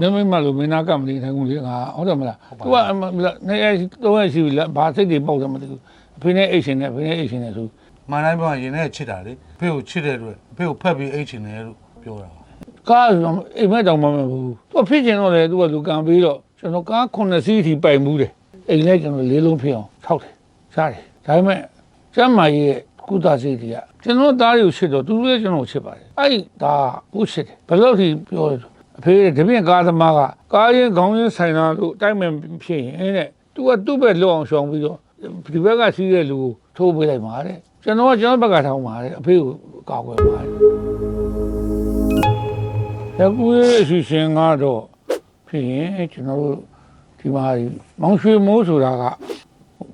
မင်းမင်းမလို့မင်းသားကမနေနိုင်ဘူးလေငါဟုတ်တယ်မလားသူကအမနေရတော့ရရှိပြီလားဘာစိတ်တွေပေါက်တယ်မသိဘူးအဖေနဲ့အိတ်ရှင်နဲ့အဖေနဲ့အိတ်ရှင်နဲ့ဆိုမှန်တိုင်းပြောရင်ရင်ထဲချစ်တာလေအဖေကိုချစ်တဲ့အတွက်အဖေကိုဖက်ပြီးအိတ်ချင်တယ်လို့ပြောတာကားဆိုအိမ်မက်တောင်မမဘူးသူကဖြစ်ကျင်တော့လေသူကလူကံပြီးတော့ကျွန်တော်ကား9စီးထိပိုင်မှုတယ်အိမ်လည်းကျွန်တော်လေးလုံးဖြစ်အောင်ထောက်တယ်စားတယ်ဒါပေမဲ့ကျမ်းမာရေးကုသစိတ်တွေကကျွန်တော်သားတွေကိုချစ်တော့သူတို့လည်းကျွန်တော်ချစ်ပါတယ်အဲ့ဒါကိုချစ်တယ်ဘယ်လို့ထိပြောလဲ အဖေတပြင်းကားသမားကကားရင်ခေါင်းရင်းဆိုင်လာလို့တိုက်မယ်ဖြစ်ရင်တဲ့သူကသူ့ဘက်လောက်အောင်ရှောင်ပြီးတော့ဒီဘက်ကစီးတဲ့လူကိုထိုးပေးလိုက်ပါတဲ့ကျွန်တော်ကကျွန်တော်ဘက်ကထောင်းပါတဲ့အဖေကိုကောက်ွယ်ပါတယ်။ဒါကူရဲ့အစီအစဉ်ကတော့ဖြစ်ရင်ကျွန်တော်တို့ဒီမှာမောင်ရွှေမိုးဆိုတာက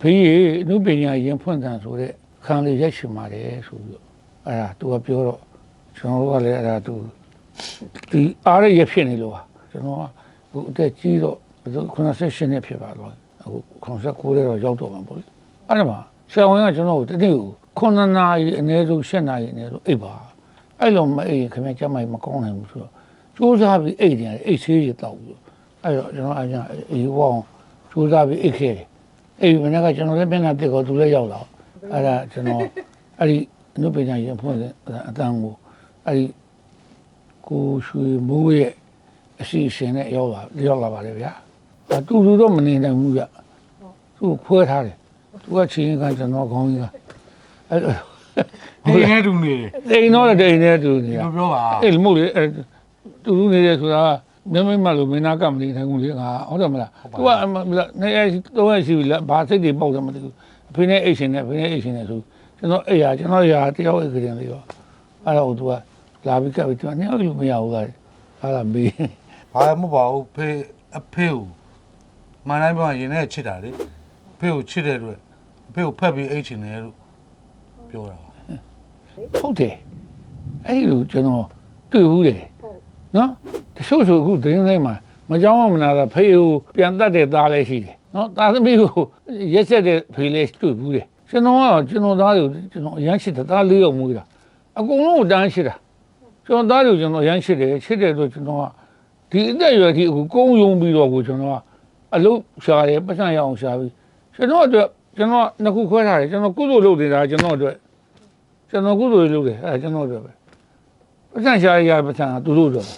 ဖေးရအနုပညာရင်ဖွင့်တန်ဆိုတဲ့ခန်းလေးရိုက်ရှင်ပါတယ်ဆိုပြီးတော့အဲ့ဒါသူကပြောတော့ကျွန်တော်တို့ကလည်းအဲ့ဒါသူ ဒီအားရရဖြစ်နေလို့ပါကျွန်တော်ကဟိုအသက်ကြီးတော့98နှစ်ဖြစ်ပါတော့အခု89တဲ့တော့ရောက်တော့မှာပေါ့လေအဲ့ဒါမှာဆရာဝန်ကကျွန်တော်ကိုတတိကို9နာရီအနည်းဆုံး10နာရီအနည်းဆုံးအိပ်ပါအဲ့လိုမအိပ်ရင်ခင်ဗျကျမ်းမိုင်မကောင်းနိုင်ဘူးဆိုတော့စူးစမ်းပြီးအိတ်တယ်အိတ်ဆေးရတောက်ပြီးအဲ့တော့ကျွန်တော်အရင်အေးဝအောင်စူးစမ်းပြီးအိတ်ခဲ့တယ်အဲ့ဒီမနေ့ကကျွန်တော်လည်းမျက်နှာတက်ကောသူလည်းရောက်လာအဲ့ဒါကျွန်တော်အဲ့ဒီအနုပညာရင်ဖွင့်တဲ့အတန်းကိုအဲ့ဒီ ကိုရွှေမိုးရဲ့အစီအစဉ်နဲ့ရောက်လာရောက်လာပါလေဗျာအတူတူတော့မနေနိုင်ဘူးဗျသူ့ခွဲထားတယ်သူကချင်းကကျွန်တော်ခေါင်းကြီးကအဲ့တော့ဒီနဲ့တူနေတယ်တိန်တော့တိန်နဲ့တူနေဒီရလိုပြောပါအဲ့လိုမဟုတ်လေအဲ့တူတူနေတယ်ဆိုတာမင်းမင်းမလို့မင်းသားကမနေနိုင်ဘူးလေငါဟုတ်တယ်မလားသူကအမနေရတော့ရရှိပြီလားဘာစိတ်တွေပေါက်တယ်မသိဘူးအဖေနဲ့အိတ်ရှင်နဲ့အဖေနဲ့အိတ်ရှင်နဲ့ဆိုကျွန်တော်အိတ်ရကျွန်တော်ရာတယောက်အိတ်ကလေးလေးရောအဲ့တော့သူက လာပြီးကပ်ပြီးသူကနေအဲ့လိုမရဘူးလားဟာလာမေးဘာမှမဟုတ်ပါဘူးဖေအဖေကိုမှန်တိုင်းပြောရင်ရင်ထဲချစ်တာလေအဖေကိုချစ်တဲ့အတွက်အဖေကိုဖက်ပြီးအိတ်ချင်တယ်လို့ပြောတာဟုတ်တယ်အဲ့ဒီလိုကျွန်တော်တွေ့ဘူးတယ်နော်တချို့ဆိုအခုသတင်းဆိုင်မှာမကြောင်းမနာတာဖေးကိုပြန်တတ်တဲ့သားလည်းရှိတယ်နော်သားသမီးကိုရက်ဆက်တဲ့ဖေးလည်းတွေ့ဘူးတယ်ကျွန်တော်ကကျွန်တော်သားတွေကိုကျွန်တော်အရမ်းရှိတယ်သားလေးယောက်မွေးတာအကုန်လုံးကိုတန်းရှိတာ ကျွန်တော်သားတွေကိုကျွန်တော်အရမ်းရှိတယ်ရှိတဲ့အတွက်ကျွန်တော်ကဒီအသက်အရွယ်ကြီးအခုကုန်းယုံပြီးတော့ကိုကျွန်တော်ကအလုပ်ရှာတယ်ပတ်စံရအောင်ရှာပြီးကျွန်တော်အတွက်ကျွန်တော်နှစ်ခုခွဲထားတယ်ကျွန်တော်ကုသိုလ်လုပ်နေတာကျွန်တော်အတွက်ကျွန်တော်ကုသိုလ်လုပ်တယ်အဲကျွန်တော်တို့ပဲပတ်စံရှာရရပတ်စံကသူတို့တို့ပဲ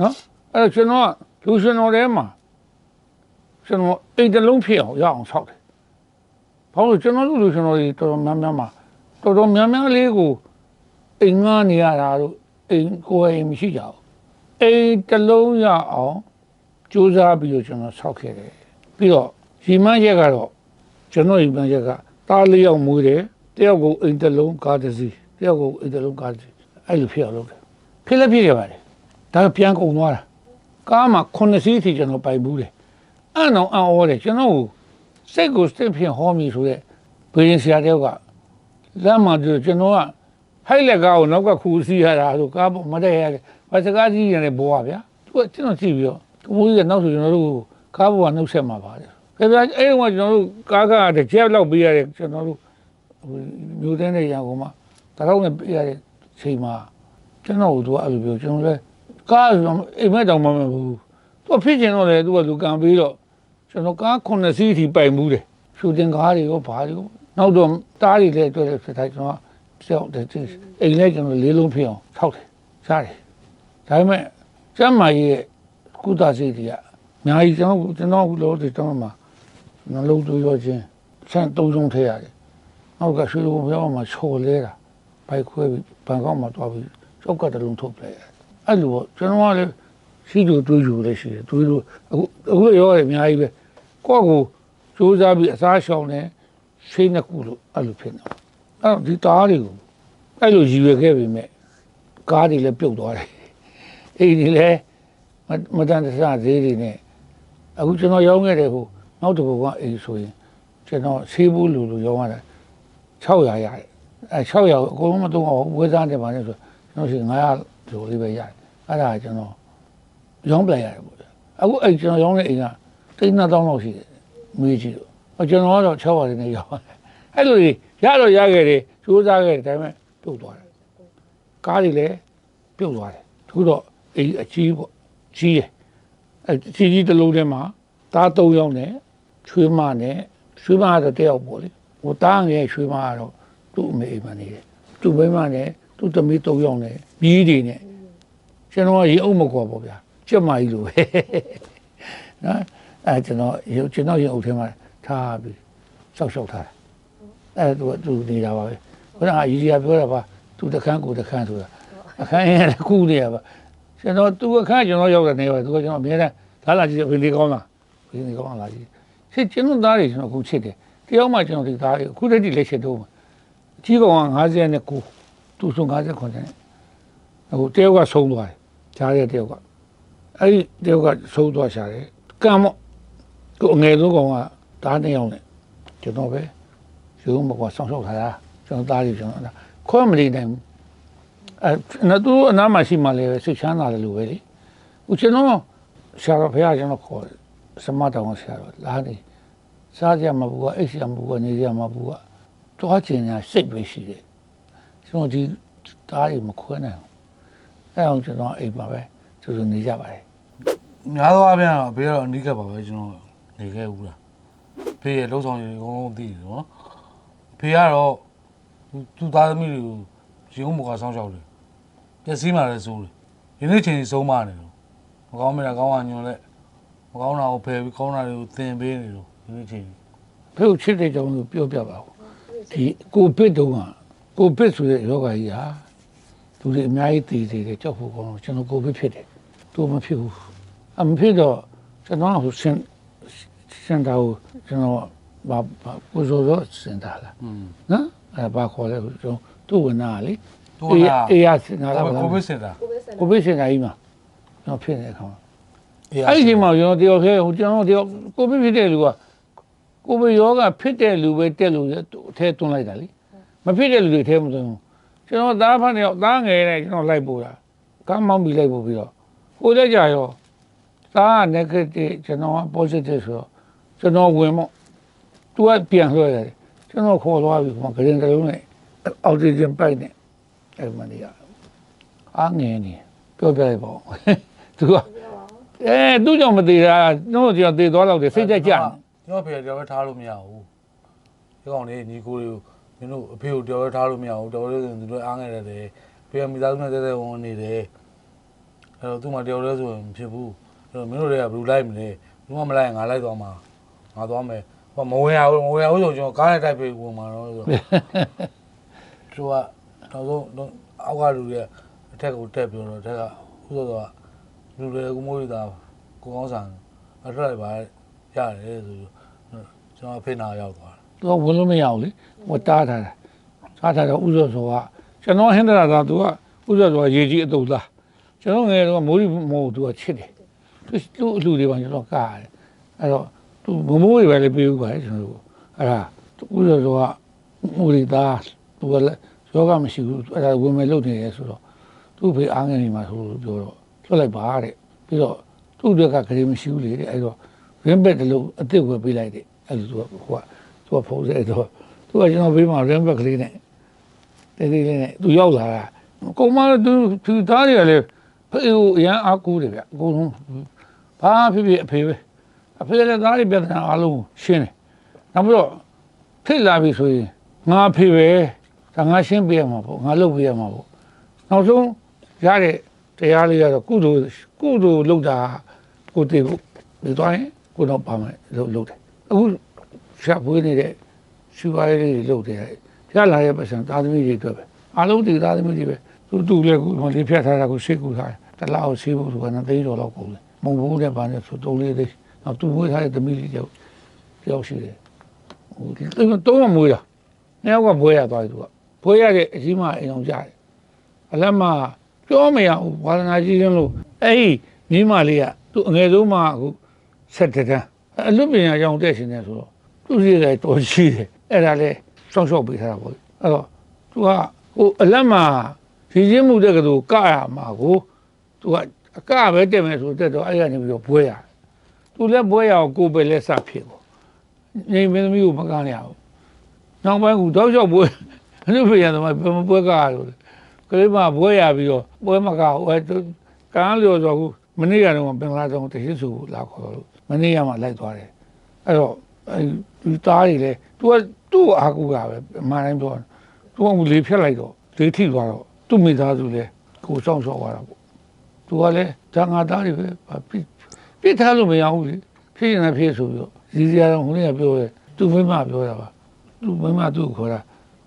နော်အဲ့တော့ကျွန်တော်ကလူရှင်တော်ထဲမှာကျွန်တော်အိတ်တစ်လုံးဖြစ်အောင်ရအောင်ဆောက်တယ်ဘာလို့ကျွန်တော်တို့လူရှင်တော်တွေတော်တော်များများမှာတော်တော်များများလေးကို အိမ်ငှားနေရတာတို့အိမ်ကိုယ်အိမ်မရှိကြဘူးအိမ်တစ်လုံးရအောင်ကြိုးစားပြီးတော့ကျွန်တော်ဆောက်ခဲ့တယ်ပြီးတော့ရီမန်းရက်ကတော့ကျွန်တော်ရီမန်းရက်ကတားလေးယောက်မွေးတယ်တယောက်ကိုအိမ်တစ်လုံးကားတစ်စီးတယောက်ကိုအိမ်တစ်လုံးကားတစ်စီးအဲ့လိုဖြစ်အောင်လုပ်တယ်ဖြစ်လည်းဖြစ်ခဲ့ပါတယ်ဒါပေမဲ့ပြန်ကုန်သွားတာကားမှာ9စီးထိကျွန်တော်ပိုင်ဘူးတယ်အဲ့တော့အံ့ဩတယ်ကျွန်တော်ကိုစိတ်ကိုစိတ်ဖြင့်ဟောမိဆိုတဲ့ဘယ်ရင်ဆရာတယောက်ကလမ်းမှာတူကျွန်တော်က ဟိုက်လက်ကားကိုနောက်ကခူစီးရတာဆိုကားပေါ်မတက်ရတယ်ဘာစကားကြီးရတယ်ဘောပါဗျာသူကကျွန်တော်ကြည့်ပြီးတော့ကိုမိုးကြီးကနောက်ဆိုကျွန်တော်တို့ကိုကားပေါ်ကနှုတ်ဆက်မှာပါတယ်ခင်ဗျာအဲ့တော့ကျွန်တော်တို့ကားကတစ်ချက်လောက်ပေးရတယ်ကျွန်တော်တို့ဟိုမြို့တဲ့နေရန်ကုန်မှာတရောင်းနဲ့ပြရတဲ့ချိန်မှာကျွန်တော်တို့ကအဲ့လိုပြောကျွန်တော်လည်းကားဆိုအိမ်မက်တောင်မမဘူးသူကဖြစ်ကျင်တော့လေသူကလူကံပြီးတော့ကျွန်တော်ကား9စီးထိပိုင်မှုတယ်ရှူတင်ကားတွေရောဘာတွေရောနောက်တော့တားတွေလည်းတွေ့တယ်ဖြစ်တိုင်းကျွန်တော် ကြောက်တယ်အိမ်လည်းကျွန်တော်လေးလုံးဖြစ်အောင်ထောက်တယ်စားတယ်ဒါပေမဲ့ကျမ်းမာရေးကုသစိတ်တွေကအများကြီးကျွန်တော်ကျွန်တော်လို့ဒီတော့မှာနှလုံးသွေးရောခြင်းဆန့်သုံးဆုံးထည့်ရတယ်နောက်ကရွှေလိုပြောင်းမှာချော်လဲတာဘိုက်ခွဲပြီးဘန်ကောက်မှာသွားပြီးကြောက်ကတလုံးထုတ်ပလိုက်တယ်အဲ့လိုပေါ့ကျွန်တော်ကလည်းရှိသူတွေးယူလည်းရှိတယ်တွေးလို့အခုအခုရောရတယ်အများကြီးပဲကိုယ့်ကိုစူးစမ်းပြီးအစားရှောင်နေရှိနှစ်ခုလို့အဲ့လိုဖြစ်နေတယ် အဲ့တော့ဒီတားတွေကိုအဲ့လိုရည်ရွယ်ခဲ့ပေမဲ့ကားတွေလည်းပြုတ်သွားတယ်အိမ်တွေလည်းမမတန်တဆဈေးတွေနဲ့အခုကျွန်တော်ရောင်းခဲ့တဲ့ဟိုနောက်တစ်ခုကအိမ်ဆိုရင်ကျွန်တော်ဆေးဘူးလူလူရောင်းရတယ်600ရတယ်အဲ600အကုန်လုံးမသုံးအောင်ဝေးစားတယ်ပါလေဆိုကျွန်တော်ရှိ900လိုလေးပဲရတယ်အဲ့ဒါကကျွန်တော်ရောင်းပလိုက်ရတယ်ပေါ့ဗျာအခုအဲ့ကျွန်တော်ရောင်းတဲ့အိမ်ကတိန်း2000လောက်ရှိတယ်မွေးကြည့်တော့ဟောကျွန်တော်ကတော့600လေးနဲ့ရောင်းတယ်အဲ့လိုကြီး ရတော့ရခဲ့တယ်စူးစားခဲ့တယ်ဒါပေမဲ့ပြုတ်သွားတယ်ကားတွေလည်းပြုတ်သွားတယ်သူတော့အိမ်အကြီးပေါ့ကြီးတယ်အဲကြီးကြီးတစ်လုံးထဲမှာသား၃ယောက်နဲ့ချွေးမနဲ့ချွေးမကတော့တစ်ယောက်ပေါ့လေဟိုသားငယ်ချွေးမကတော့သူ့အမေအိမ်မှာနေတယ်သူ့မိန်းမနဲ့သူ့သမီး၃ယောက်နဲ့မြီးတွေနဲ့ကျွန်တော်ကရေအုပ်မကွာပေါ့ဗျာကျက်မကြီးလိုပဲနော်အဲကျွန်တော်ရေကျွန်တော်ရေအုပ်ထဲမှာထားပြီးစောက်ရှောက်ထားတာ အဲသူကသူနေတာပါပဲခဏအကြီးကြီးကပြောတာပါသူတခန်းကိုတခန်းဆိုတာအခန်းရဲ့ခုနေရပါကျွန်တော်သူအခန်းကျွန်တော်ရောက်တဲ့နေပါသူကကျွန်တော်အများအားလာလာကြည့်ဘယ်လေးကောင်းလားဘယ်လေးကောင်းလာကြည့်ချစ်ကျွန်တော်သားတွေကျွန်တော်အခုချစ်တယ်တယောက်မှကျွန်တော်ဒီသားတွေအခုတည်းကလက်ချစ်တော့မှာအကြီးကောင်က59သူဆုံး59နဲ့အခုတယောက်ကဆုံးသွားတယ်ဂျားတဲ့တယောက်ကအဲ့ဒီတယောက်ကဆုံးသွားရှာတယ်ကံမော့ကိုအငယ်ဆုံးကောင်ကသားနှစ်ယောက်နဲ့ကျွန်တော်ပဲ ရုံးမကွာဆောင်းဆောက်ထားတာကျွန်တော်သားတွေကျွန်တော်ခွဲမနေနိုင်ဘူးအဲနော်သူအနားမှာရှိမှလည်းစိတ်ချမ်းသာတယ်လို့ပဲလေဦးကျွန်တော်ဆရာတော်ဘုရားကျွန်တော်ခေါ်တယ်စမတောင်ဆရာတော်လာနေစားကြမှာဘူးကအိတ်ကြမှာဘူးကနေကြမှာဘူးကတွားချင်ညာစိတ်ပဲရှိတယ်ကျွန်တော်ဒီသားတွေမခွဲနိုင်ဘူးအဲအောင်ကျွန်တော်အိမ်ပါပဲသူတို့နေကြပါတယ်များသောအားဖြင့်တော့ဘေးကတော့အနိကပါပဲကျွန်တော်နေခဲ့ဘူးလားဖေးရဲ့လှုပ်ဆောင်ရည်အကုန်လုံးသိတယ်နော် ဖေးကတော့သူသူသားသမီးတွေကိုရုံးမကွာဆောင်းရှောက်တယ်ပျက်စီးမှလည်းစိုးတယ်ယနေ့ချိန်ကြီးဆုံးမနေတော့မကောင်းမလားကောင်းအောင်ညွန်လက်မကောင်းတာကိုဖယ်ပြီးကောင်းတာတွေကိုသင်ပေးနေတော့ယနေ့ချိန်ကြီးဖေကိုချစ်တဲ့ကြောင့်လို့ပြောပြပါဦးဒီကိုဗစ်တုန်းကကိုဗစ်ဆိုတဲ့ယောဂကြီးဟာသူတွေအများကြီးတည်တည်တယ်ကြောက်ဖို့ကောင်းတော့ကျွန်တော်ကိုဗစ်ဖြစ်တယ်သူမဖြစ်ဘူးအမဖြစ်တော့ကျွန်တော်ကစင်စင်တာကိုကျွန်တော် ဘာဘာကိုစိုးတော့စင်တာလားอืมနော်အဲဘာခေါ်လဲကျွန်တော်သူ့ဝင်နာလေသူကအေးရစင်တာလားကိုဗစ်စင်တာကိုပဲဆက်ကိုဗစ်စင်တာကြီးမှာကျွန်တော်ဖြစ်နေတဲ့အခါမှာအေးအဲ့ဒီအချိန်မှာကျွန်တော်တယောက်ခဲဟိုကျွန်တော်တယောက်ကိုဗစ်ဖြစ်တဲ့လူကကိုဗစ်ယောဂဖြစ်တဲ့လူပဲတက်လို့အထဲသွန်းလိုက်တာလေမဖြစ်တဲ့လူတွေထဲမသွန်းဘူးကျွန်တော်သားဖတ်နေတော့သားငယ်နဲ့ကျွန်တော်လိုက်ပို့တာကားမောင်းပြီးလိုက်ပို့ပြီးတော့ဟိုလက်ကြရောသားက negative ကျွန်တော်က positive ဆိုတော့ကျွန်တော်ဝင်မော့ သူကပြန်လွှဲတယ်ကျွန်တော်ခေါ်သွားပြီခမဂရင်တလုံးနဲ့အောက်ဆီဂျင်ပိုက်နဲ့အဲ့မှနေရအားငယ်နေပြောပြလိုက်ပါဦးသူကအဲသူ့ကြောင့်မသေးတာတို့ကြောင့်သေသွားတော့တယ်စိတ်သက်ကြတယ်ကျွန်တော်ဖေတယောက်ပဲထားလို့မရဘူးဒီကောင်လေးညီကိုလေးကိုမင်းတို့အဖေကိုတယောက်ပဲထားလို့မရဘူးတော်တော်လေးဆိုရင်သူတို့အားငယ်ရတယ်ဖေကမိသားစုနဲ့တဲတဲဝင်နေတယ်အဲ့တော့သူ့မှာတယောက်လေးဆိုရင်မဖြစ်ဘူးအဲ့တော့မင်းတို့တွေကဘယ်လိုလိုက်မလဲဘူးမမလိုက်ရင်ငါလိုက်သွားမှာငါသွားမယ်ဟော မဝင်ရဘူးမဝင်ရဘူးဆိုကျွန်တော်ကားနဲ့တိုက်ပြီးဝင်မှာတော့ဆိုသူကတော့ဆုံးအောက်ကလူတွေအထက်ကိုတက်ပြီးတော့အထက်ကဥစ္စာကလူတွေကိုမိုးရတာကိုကောင်းဆန်အထက်လိုက်ပါရတယ်ဆိုပြီးကျွန်တော်ဖိနာရောက်သွားတယ်သူကဝင်လို့မရဘူးလေဟိုတားထားတာတားထားတော့ဥစ္စာဆိုကကျွန်တော်ဟင်းတာကသူကဥစ္စာဆိုကရေကြီးအတုပ်သားကျွန်တော်ငယ်တော့မိုးရီမဟုတ်သူကချစ်တယ်သူသူ့အလှတွေပါကျွန်တော်ကားတယ်အဲ့တော့သူ မမိုးရီပဲလေပြေးဦးပါလေကျွန်တော်တို့အဲ့ဒါဥစ္စာဆိုကမိုးရီသားသူကလည်းယောဂမရှိဘူးအဲ့ဒါဝင်မယ်လုပ်နေတယ်ဆိုတော့သူ့ဖေအားငယ်နေမှာဆိုလို့ပြောတော့လွတ်လိုက်ပါတဲ့ပြီးတော့သူ့အတွက်ကခရီးမရှိဘူးလေတဲ့အဲ့တော့ရင်းဘက်တလို့အစ်စ်ဝယ်ပေးလိုက်တယ်အဲ့လိုသူကဟိုကသူကဖုံးစေတော့သူကကျွန်တော်ဘေးမှာရင်းဘက်ကလေးနဲ့တေးသေးလေးနဲ့သူရောက်လာတာကုံမသူသူသားတွေကလည်းဖေကိုအရန်အားကိုးတယ်ဗျအကုန်လုံးဘာဖြစ်ဖြစ်အဖေပဲ အဖေလည်းသားတွေပြဿနာအားလုံးရှင်းတယ်နောက်ပြီးတော့ဖြစ်လာပြီဆိုရင်ငါဖေပဲဒါငါရှင်းပေးရမှာပေါ့ငါလုပ်ပေးရမှာပေါ့နောက်ဆုံးရတဲ့တရားလေးကတော့ကုသိုလ်ကုသိုလ်လုပ်တာကိုတည်ဖို့ဒီတော့ရင်ကိုတော့ပါမယ်လုပ်လုပ်တယ်အခုရှာဖွေးနေတဲ့ရှူပါးလေးတွေလုပ်တယ်ရလာရဲ့ပတ်စံသားသမီးတွေအတွက်ပဲအားလုံးဒီသားသမီးတွေပဲသူတူလည်းကိုလေးဖြတ်ထားတာကိုစိတ်ကူထားတယ်တလားကိုဆေးဖို့ဆိုကတော့သိန်းတော်လောက်ကုန်တယ်မုံဘူးနဲ့ပါနေဆိုတုံးလေးလေးနော က်သူမွေးထားတဲ့သမီးလေးတယောက်တယောက်ရှိတယ်ဟိုဒီတော့မမွေးတာနှစ်ယောက်ကဘွဲရသွားတယ်သူကဘွဲရတဲ့အကြီးမအိမ်အောင်ကြတယ်အလက်မပြောမရဘူးဝါသနာကြီးရင်လို့အဲ့ဒီမိမလေးကသူအငယ်ဆုံးမှအခုဆက်တန်းအလွတ်ပညာကြောင့်တက်ရှင်နေဆိုတော့သူစီကတော်ရှိတယ်အဲ့ဒါလေစောင့်ရှောက်ပေးထားတာပေါ့အဲ့တော့သူကဟိုအလက်မရည်ရင်းမှုတဲ့ကတူကရမှာကိုသူကအကပဲတက်မယ်ဆိုတက်တော့အဲ့ရနေပြီးတော့ဘွဲရ သူလည်းဘွဲရအောင်ကိုယ်ပဲလက်စဖြစ်ကိုနေမင်းသမီးကိုမကန်းရဘူးနောက်ပိုင်းကတော့လျှောက်ဘွဲအလွတ်ပညာသမားဘယ်မဘွဲကရလို့လဲကလေးမဘွဲရပြီးတော့ဘွဲမကဟိုကကန်းလျော်ဆိုခုမနေ့ကတော့ပင်္ဂလားဆောင်တရှိစုလာခေါ်လို့မနေ့ကမှလိုက်သွားတယ်အဲ့တော့အဲဒီသားတွေလေသူကသူ့ကိုအားကိုးတာပဲအမှန်တိုင်းပြောသူကလေဖြတ်လိုက်တော့လေထိသွားတော့သူ့မိသားစုလေကိုစောင့်ရှောက်သွားတာပေါ့သူကလည်းဒါငါသားတွေပဲဘာ ပြစ်ပြစ်ထားလို့မရဘူးလေဖြစ်ရင်လည်းဖြစ်ဆိုပြီးတော့ဒီစရာတော့ဟိုနေ့ကပြောတယ်သူမိမပြောတာပါသူမိမသူ့ကိုခေါ်တာ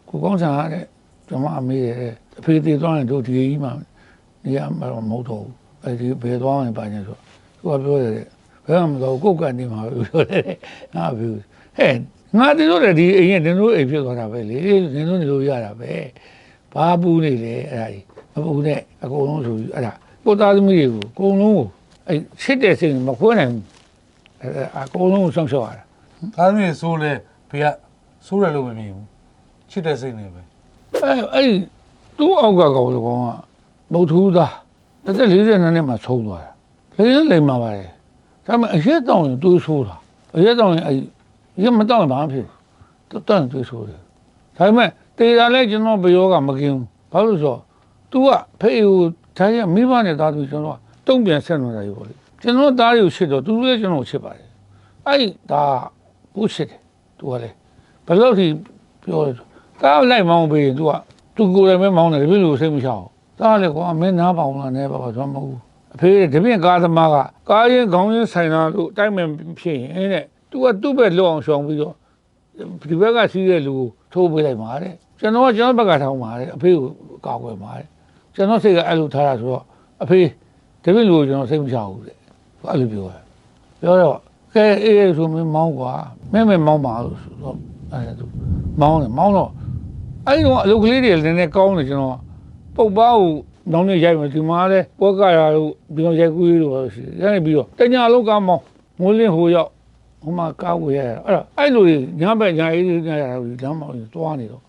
ကိုကောင်းဆန်ကတဲ့ကျွန်မအမေရဲ့အဖေသေးသွားရင်တို့ဒီကြီးမှနေရာမှာတော့မဟုတ်တော့ဘူးအဲဒီဘယ်သွားမှပါညာဆိုသူကပြောတယ်ဘယ်မှမတော့ကိုယ်ကနေမှာပြောတယ်ငါပြောဟဲ့ငါတို့လည်းဒီအိမ်ရဲ့နင်တို့အိမ်ဖြစ်သွားတာပဲလေနင်တို့နေလို့ရတာပဲဘာပူနေလဲအဲ့ဒါကြီးမပူနဲ့အကုန်လုံးဆိုပြီးအဲ့ဒါကိုသားသမီးတွေကိုအကုန်လုံးကို အဲ့ချစ်တဲ့စိတ်မခွဲနိုင်ဘူးအဲ့အကုန်လုံးကိုစောင့်ရှောက်ရတာသားသမီးဆိုးလဲဖေကဆိုးတယ်လို့မမြင်ဘူးချစ်တဲ့စိတ်နဲ့ပဲအဲအဲ့ဒီသူ့အောက်ကကောင်ကကောင်ကမဟုတ်ဘူးသားတစ်သက်40နှစ်နဲ့မှဆုံးသွားတာလေးလေးလိမ်မှာပါတယ်ဒါပေမဲ့အရက်တောင်းရင်တွေးဆိုးတာအရက်တောင်းရင်အဲ့ရက်မတောင်းရင်ဘာမှဖြစ်ဘူးတန်တွေးဆိုးတယ်ဒါပေမဲ့တေတာလဲကျွန်တော်ဘယောကမကင်းဘူးဘာလို့လဲဆိုတော့ तू ကဖေးကိုဒါရမိဘနဲ့သားသူကျွန်တော်က တုံ့ပြန်ဆက်နွယ်တာကြီးပေါ့လေကျွန်တော်သားတွေကိုရှစ်တော့သူတို့လည်းကျွန်တော်ကိုရှစ်ပါတယ်အဲ့ဒါကိုရှစ်တယ်သူကလည်းဘယ်လောက်ထိပြောလဲသားလိုက်မောင်းပေးရင်သူကသူကိုယ်တိုင်ပဲမောင်းတယ်တပည့်လူစိတ်မချအောင်သားလည်းကွာမင်းနားပေါအောင်လားနဲပါပါကျွန်တော်မဟုတ်ဘူးအဖေတပည့်ကားသမားကကားရင်ခေါင်းရင်ဆိုင်လာလို့တိုက်မယ်ဖြစ်ရင်တဲ့သူကသူ့ဘက်လွတ်အောင်ရှောင်ပြီးတော့ဒီဘက်ကစီးတဲ့လူကိုထိုးပေးလိုက်ပါတဲ့ကျွန်တော်ကကျွန်တော်ဘက်ကထောင်းပါတဲ့အဖေကိုကာကွယ်ပါတဲ့ကျွန်တော်စိတ်ကအဲ့လိုထားတာဆိုတော့အဖေ တပည့်လူကိုကျွန်တော်စိတ်မချဘူးတဲ့အဲ့လိုပြောတယ်ပြောတော့ကဲအေးအေးဆိုမင်းမောင်းကွာမင်းမမောင်းပါလို့ဆိုတော့အဲ့ဒါသူမောင်းတယ်မောင်းတော့အဲ့ဒီတော့အလုပ်ကလေးတွေလည်းနည်းနည်းကောင်းတယ်ကျွန်တော်ပုတ်ပါကိုနောင်နေရိုက်မယ်ဒီမှာလဲပွဲကရာတို့ဒီမှာရိုက်ကူးလေးတို့ရှိတယ်ရနေပြီးတော့တညာလုံးကမောင်းမိုးလင်းဟိုရောက်ဟိုမှာကားဝယ်ရတာအဲ့ဒါအဲ့လိုကြီးညဘက်ညာအေးညရတာကိုလမ်းမောင်းကြီးတွားနေတော့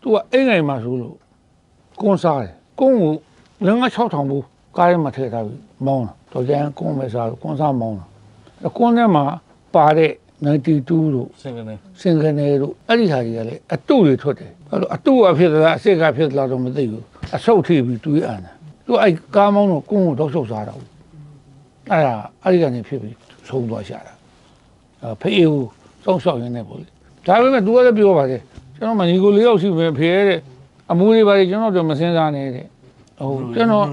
သူကအိမ်ငိုင်မှာဆိုလို့ကွန်းစားတယ်ကွန်းကိုလင်းက6000ဘူး ကားထဲမှာထည့်ထားပြီးမောင်းတာတော့ကျန်ကွန်းမဲ့စားလို့ကွန်းစားမောင်းတာအဲ့ကွန်းထဲမှာပါတဲ့92တို့စင်ကနေစင်ကနေတို့အဲ့ဒီဟာတွေကလည်းအတုတွေထွက်တယ်အဲ့လိုအတုအဖြစ်သလားအစစ်ကဖြစ်သလားတော့မသိဘူးအဆုတ်ထိပြီးတွေးအံတယ်သူအဲ့ကားမောင်းတော့ကွန်းကိုတော့ဆုတ်စားတာဘူးအဲ့ဒါအဲ့ဒီကနေဖြစ်ပြီးဆုံးသွားရှာတာအဲ့ဖေးကိုစောင့်ရှောက်ရင်းနဲ့ပေါ့လေဒါပေမဲ့ तू ကလည်းပြောပါတယ်ကျွန်တော်မညီကိုလေးယောက်ရှိမယ်ဖေးတဲ့အမူတွေပါလေကျွန်တော်တို့မစင်စားနေတဲ့ဟုတ်ကျွန်တော်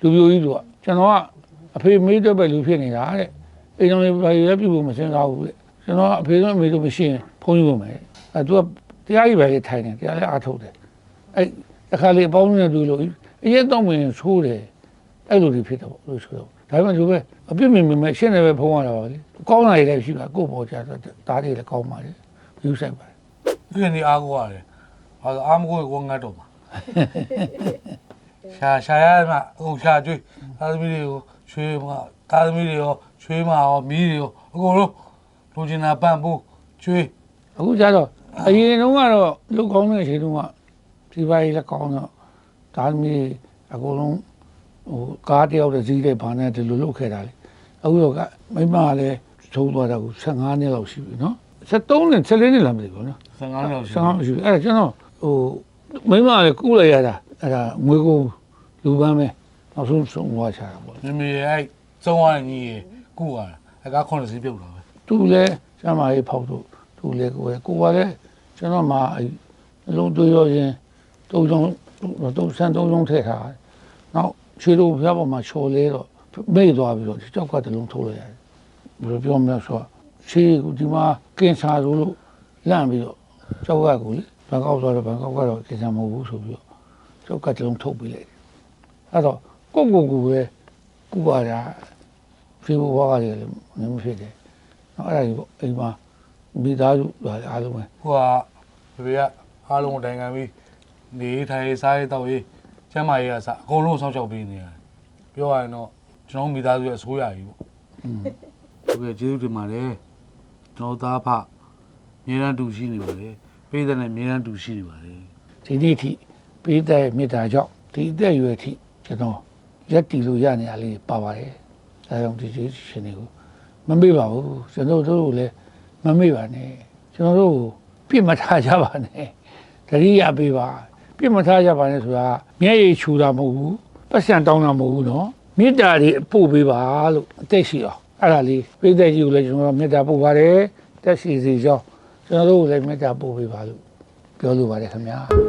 လူပြိုကြီးတို့ကကျွန်တော်ကအဖေမေးတော့ပဲလူဖြစ်နေတာတဲ့အိမ်တော်လေးဘာရဲပြုဖို့မစင်စားဘူးတဲ့ကျွန်တော်ကအဖေတို့အမေတို့မရှိရင်ဖုန်းယူဖို့မယ်အဲသူကတရားကြီးပဲထိုင်တယ်တရားလည်းအားထုတ်တယ်အဲအခါလေးအပေါင်းနဲ့တွေ့လို့အရက်တော့ဝင်ဆိုးတယ်အဲ့လိုတွေဖြစ်တော့လို့ဆိုတော့ဒါပေမဲ့သူပဲအပြစ်မြင်မြင်မဲ့ရှင်းတယ်ပဲဖုန်းရတာပါလေကောင်းလာရလည်းရှိတာကိုယ့်ပေါ်ကြတော့ဒါတွေလည်းကောင်းပါလေယူဆိုင်ပါဒီနေ့အားကိုရတယ်ဟာအားမကိုကိုငတ်တော့ပါ ရှာရှာရမှာဟိုရှာကျွေးသားသမီးတွေကိုချွေးမှာသားသမီးတွေရောချွေးမှာရောမီးတွေရောအကုန်လုံးလူချင်တာပန့်ဖို့ချွေးအခုကျတော့အရင်တုန်းကတော့လူကောင်းတဲ့အချိန်တုန်းကဒီပါရီလည်းကောင်းတော့ဒါသမီးအကုန်လုံးဟိုကားတယောက်တည်းစီးတဲ့ဘာနဲ့ဒီလိုလုပ်ခဲ့တာလေအခုတော့ကမိမကလည်းသုံးသွားတာကို15နှစ်လောက်ရှိပြီနော်73နှစ်14နှစ်လောက်မသိဘူးနော်15လောက်ရှိ15ရှိပြီအဲ့ဒါကျွန်တော်ဟိုမိမကလည်းကူးလိုက်ရတာအဲ့ဒါငွေကုန် လူပန်းပဲနောက်ဆုံးဆုံးသွားချတာပေါ့မမေအဲ့သုံးရတဲ့ညီရကုရတာအကားခွန်စီပြုတ်တာပဲသူလည်းကျမ်းမာရေးဖောက်တော့သူလည်းကိုယ်ကိုယ်ကလည်းကျွန်တော်မှအဲအလုံးတွေးရရင်တုံးတုံးတုံးဆန်းတုံးတုံးထည့်ထားတယ်။နောက်ခြေလိုဖျားပေါ်မှာချော်လဲတော့မိတ်သွားပြီးတော့ကြောက်ကတလုံးထိုးလိုက်ရတယ်။ဘယ်လိုပြောမလဲဆိုတော့ခြေကဒီမှာကင်ဆာဆိုလို့လန့်ပြီးတော့ကြောက်ကကိုလေဘန်ကောက်သွားတော့ဘန်ကောက်ကတော့ကင်ဆာမဟုတ်ဘူးဆိုပြီးတော့ကြောက်ကတလုံးထုတ်ပြီးလိုက်တယ်။ အဲ့တော့ကိုကိုကိုပဲပူပါတာဖေဘဝကလည်းမဖြစ်တယ်။နော်အဲ့ဒါကြီးပေါ့အိမ်မှာမိသားစုအားလုံးပဲဟိုကဘေဘေကအားလုံးကိုတိုင်ခံပြီးနေထိုင်ရေးစားရေးတောက်ရေးကျမ်းမာရေးကစအကုန်လုံးစောင့်ရှောက်ပေးနေရတယ်ပြောရရင်တော့ကျွန်တော်မိသားစုရဲ့အဆိုးရကြီးပေါ့อืมဟုတ်ကဲ့ကျေးဇူးတင်ပါတယ်ကျွန်တော်သားဖမြေတန်းတူရှိနေပါတယ်ပေးတဲ့နဲ့မြေတန်းတူရှိနေပါတယ်ဒီနေ့ထိပေးတဲ့မေတ္တာကြောင့်ဒီအသက်အရွယ်ထိ ကျွန်တော်ရက်တီလို့ရနေရလေးပါပါတယ်အဲဒါကြောင့်ဒီကျေးဇူးရှင်တွေကိုမမေ့ပါဘူးကျွန်တော်တို့ကိုလည်းမမေ့ပါနဲ့ကျွန်တော်တို့ကိုပြစ်မထားကြပါနဲ့တတိယပေးပါပြစ်မထားကြပါနဲ့ဆိုတာမျက်ရည်ချူတာမဟုတ်ဘူးပတ်စံတောင်းတာမဟုတ်ဘူးနော်မေတ္တာတွေပို့ပေးပါလို့အသက်ရှိအောင်အဲ့ဒါလေးပိသက်ကြီးကိုလည်းကျွန်တော်ကမေတ္တာပို့ပါတယ်တက်ရှိစီကြောင်းကျွန်တော်တို့ကိုလည်းမေတ္တာပို့ပေးပါလို့ပြောလိုပါတယ်ခင်ဗျာ